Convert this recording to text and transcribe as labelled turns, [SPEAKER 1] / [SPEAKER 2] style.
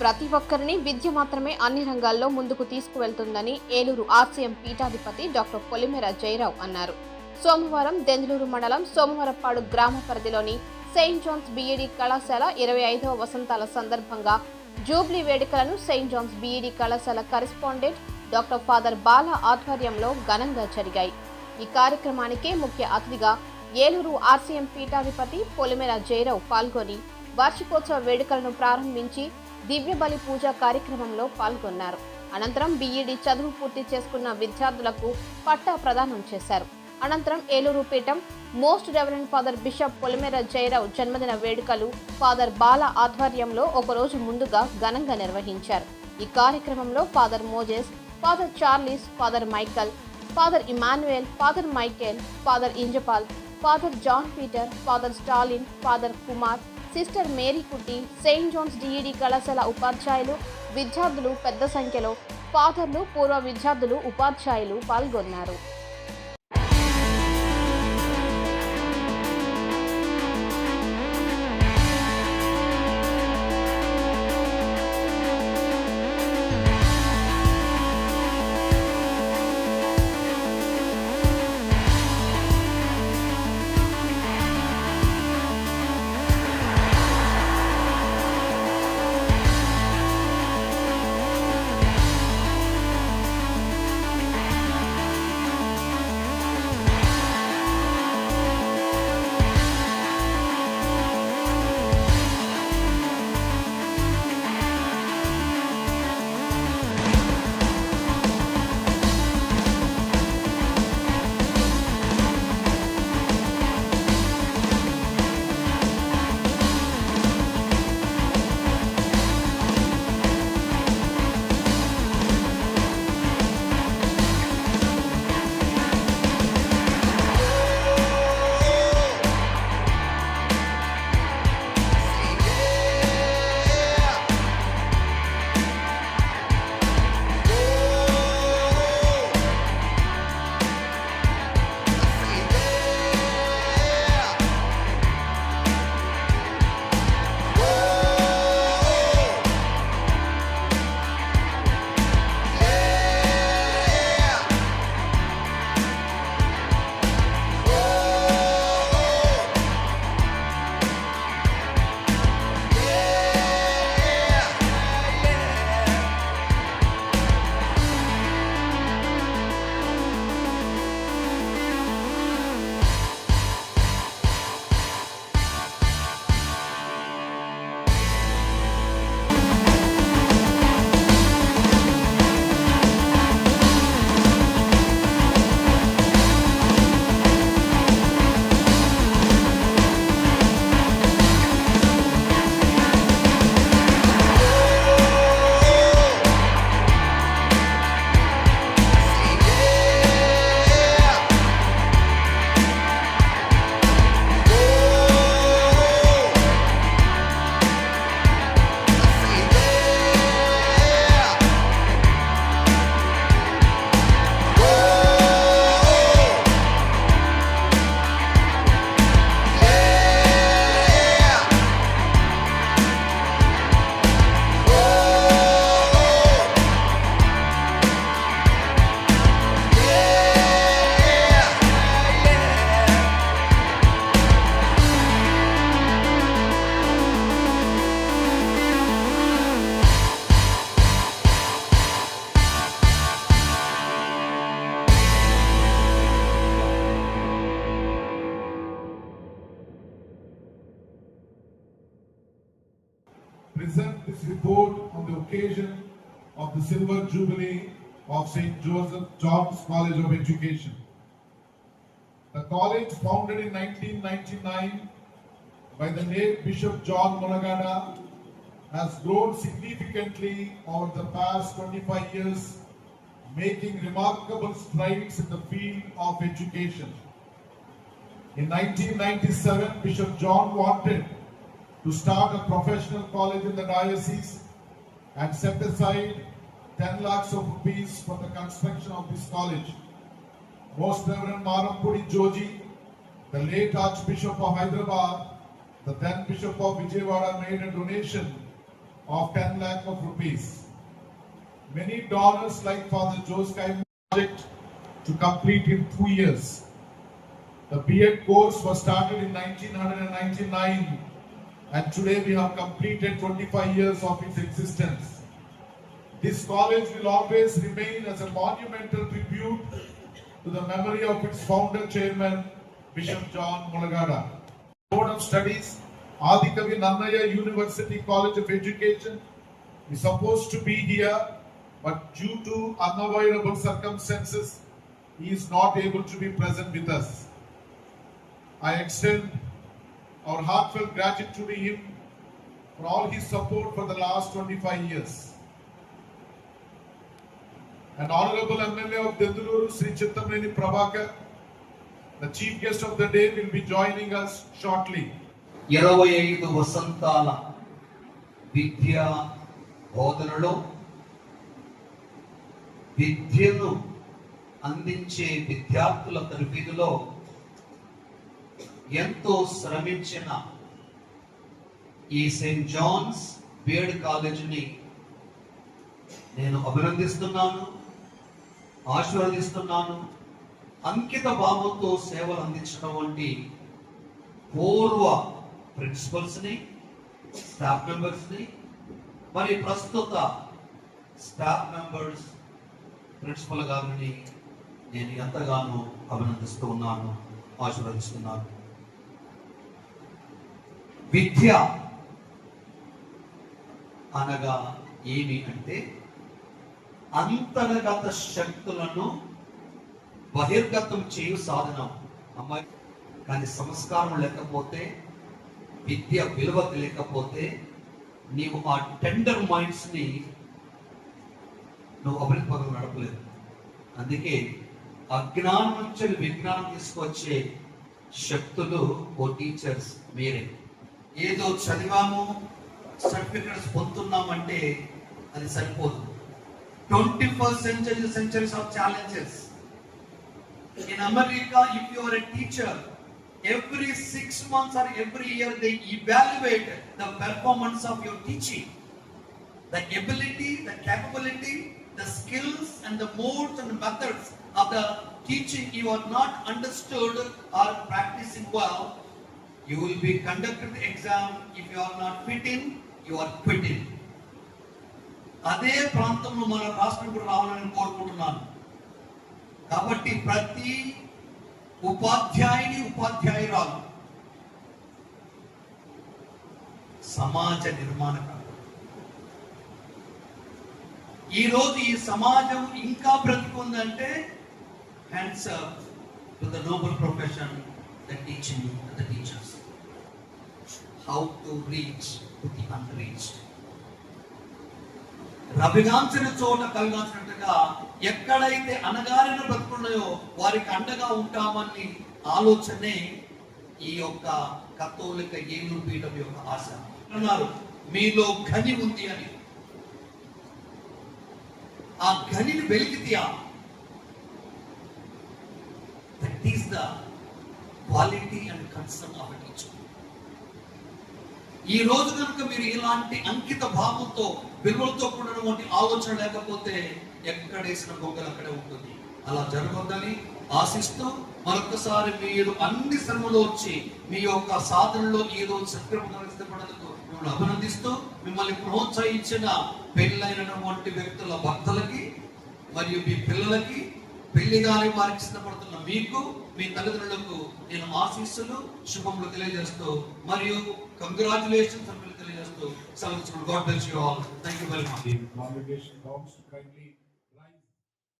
[SPEAKER 1] ప్రతి ఒక్కరిని విద్య మాత్రమే అన్ని రంగాల్లో ముందుకు తీసుకువెళ్తుందని ఏలూరు ఆర్సీఎం పీఠాధిపతి డాక్టర్ పొలిమేర జయరావు అన్నారు. సోమవారం దెందులూరు మండలం సోమవారపాడు గ్రామ పరిధిలోని సెయింట్ జాన్స్ బీఈడి కళాశాల ఇరవై ఐదవ వసంతాల సందర్భంగా జూబ్లీ వేడుకలను సెయింట్ జాన్స్ బీఈడి కళాశాల కరెస్పాండెంట్ డాక్టర్ ఫాదర్ బాల ఆధ్వర్యంలో ఘనంగా జరిగాయి. ఈ కార్యక్రమానికి ముఖ్య అతిథిగా ఏలూరు ఆర్సీఎం పీఠాధిపతి పొలిమేర జయరావు పాల్గొని వార్షికోత్సవ వేడుకలను ప్రారంభించి దివ్య బలి పూజ కార్యక్రమంలో పాల్గొన్నారు. అనంతరం బీఈడి చదువు పూర్తి చేసుకున్న విద్యార్థులకు పట్టా ప్రదానం చేశారు. అనంతరం ఏలూరు పీఠం most reverend father bishop Polimera Jayarao జన్మదిన వేడుకలు ఫాదర్ బాల ఆధ్వర్యంలో ఒకరోజు ముందుగా ఘనంగా నిర్వహించారు. ఈ కార్యక్రమంలో father Moses father Charles father Michael father Emmanuel father Michael father Injapaul father John Peter father Stalin father Kumar sister Mary Kutty saint john's DEd కళాశాల ఉపాధ్యాయులు విద్యార్థులు పెద్ద సంఖ్యలో ఫాదర్లు పూర్వ విద్యార్థులు ఉపాధ్యాయులు పాల్గొన్నారు.
[SPEAKER 2] Present this report on the occasion of the Silver Jubilee of St. Joseph John's College of Education. The college, founded in 1999 by the late Bishop John Mulagana, has grown significantly over the past 25 years, making remarkable strides in the field of education. In 1997, Bishop John wanted to start a professional college in the diocese and set aside 10 lakhs of rupees for the construction of this college. Most Reverend Marampudi Joji, the late Archbishop of Hyderabad, the then Bishop of Vijayawada made a donation of 10 lakh of rupees. Many donors like Father Joe's Kai project to complete in two years. The B.Ed course was started in 1999 and today we have completed 25 years of its existence. This college will always remain as a monumental tribute to the memory of its founder chairman, Bishop John Mulagada. Board of Studies, Adikavi Nannaya University College of Education is supposed to be here, but due to unavoidable circumstances, he is not able to be present with us. I extend our heartfelt gratitude to him for all his support for the last 25 years. and honorable MLA of Denduluru, Sri Chittamreni Prabhakar, the chief guest of the day, will be joining us shortly.
[SPEAKER 3] ఇరవై ఐదు వసంతాల విద్యా బోధనలో విద్యను అందించే విద్యార్థుల తరఫీదులో ఎంతో శ్రమించిన ఈ సెయింట్ జాన్స్ బిఎడ్ కాలేజీని నేను అభినందిస్తున్నాను ఆశీర్వదిస్తున్నాను. అంకిత భావంతో సేవలు అందించడం వంటి పూర్వ ప్రిన్సిపల్స్ని స్టాఫ్ మెంబర్స్ని మరి ప్రస్తుత స్టాఫ్ మెంబర్స్ ప్రిన్సిపల్ గారిని నేను ఎంతగానో అభినందిస్తూ ఉన్నాను ఆశీర్వదిస్తున్నాను. విద్య అనగా ఏమి అంటే అంతర్గత శక్తులను బహిర్గతం చేయు సాధనం. అమ్మాయి కానీ సంస్కారం లేకపోతే విద్య విలువ లేకపోతే నీవు ఆ టెండర్ మైండ్స్ని నువ్వు అభివృద్ధి పదవి నడపలేదు అందుకే అజ్ఞానం నుంచి విజ్ఞానం తీసుకొచ్చే శక్తులు ఓ టీచర్స్ మీరే. ఏదో చదివాము సర్టిఫికెట్స్ పొందుతున్నామంటే అది సరిపోదు twenty first century centuries of challenges In America, if you are a teacher, every six months or every year they evaluate the performance of your teaching. The ability, the capability, the skills and the modes and methods of the teaching you are not understood or practicing well, you will be conducted the exam. If you are not fit in, you are quitting. అదే ప్రాంతంలో మన రాష్ట్రం కూడా రావాలని కోరుకుంటున్నాను కాబట్టి ప్రతి ఉపాధ్యాయుని ఉపాధ్యాయురాలు సమాజ నిర్మాణక ఈ రోజు ఈ సమాజం ఇంకా బ్రతికుందంటే hands to the noble profession the teaching the teachers how to reach to the unreached. రవిగాంచిన చోట కవిగాంచినట్టుగా ఎక్కడైతే అనగారిన బ్రతుకున్నాయో వారికి అండగా ఉంటామని ఆలోచనే ఈ యొక్క కథోలిక ఏలు పీఠం యొక్క ఆశ. అన్నారు మీలో ఘని ఉంది అని. ఆ ఘనిని వెలికితీయా that is the quality and concern of teacher ఈ రోజు కనుక మీరు ఇలాంటి అంకిత భావంతో విలువలతో కూడినటువంటి ఆలోచన లేకపోతే ఎక్కడేసిన గొంగలు అక్కడే ఉంటుంది. అలా జరగొద్దని ఆశిస్తూ మరొకసారి మీరు అన్ని శ్రమలో వచ్చి మీ యొక్క సాధనలో ఈ రోజు సక్రమంగా ఇష్టపడేందుకు మిమ్మల్ని అభినందిస్తూ మిమ్మల్ని ప్రోత్సహించిన పెళ్ళైనటువంటి వ్యక్తుల భక్తులకి మరియు మీ పిల్లలకి పెళ్ళి గారి వారికి సిద్ధపడుతున్న మీకు మీ తల్లిదండ్రులకు నేను ఆశీస్సులు శుభములు తెలియజేస్తూ మరియు కంగ్రాచులేషన్స్ అని తెలియజేస్తూ సెలవు God bless you all thank you very much
[SPEAKER 2] The congregation comes to kindly